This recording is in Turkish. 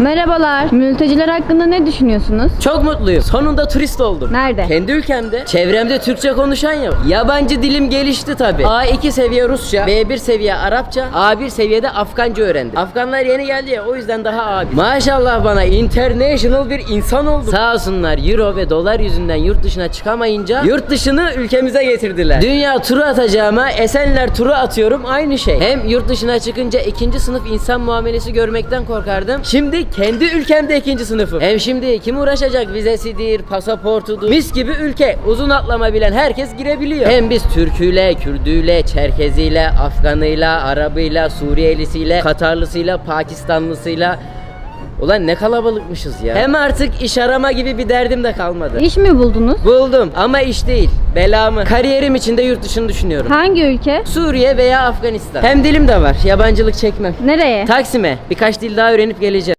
Merhabalar. Mülteciler hakkında ne düşünüyorsunuz? Çok mutluyum. Sonunda turist oldum. Nerede? Kendi ülkemde. Çevremde Türkçe konuşan yok. Yabancı dilim gelişti tabi. A2 seviye Rusça, B1 seviye Arapça, A1 seviyede Afganca öğrendim. Afganlar yeni geldi ya o yüzden daha A1. Maşallah bana international bir insan oldum. Sağ olsunlar euro ve dolar yüzünden yurt dışına çıkamayınca yurt dışını ülkemize getirdiler. Dünya turu atacağıma Esenler turu atıyorum aynı şey. Hem yurt dışına çıkınca ikinci sınıf insan muamelesi görmekten korkardım. Şimdi kendi ülkemde ikinci sınıfım. Hem şimdi kim uğraşacak vizesidir, pasaportudur. Mis gibi ülke. Uzun atlama bilen herkes girebiliyor. Hem biz Türküyle, Kürdüyle, Çerkeziyle, Afganıyla, Arabıyla, Suriyelisiyle, Katarlısıyla, Pakistanlısıyla Ulan ne kalabalıkmışız ya. Hem artık iş arama gibi bir derdim de kalmadı. İş mi buldunuz? Buldum ama iş değil. Belamı. Kariyerim için de yurt dışını düşünüyorum. Hangi ülke? Suriye veya Afganistan. Hem dilim de var. Yabancılık çekmem. Nereye? Taksim'e birkaç dil daha öğrenip geleceğim.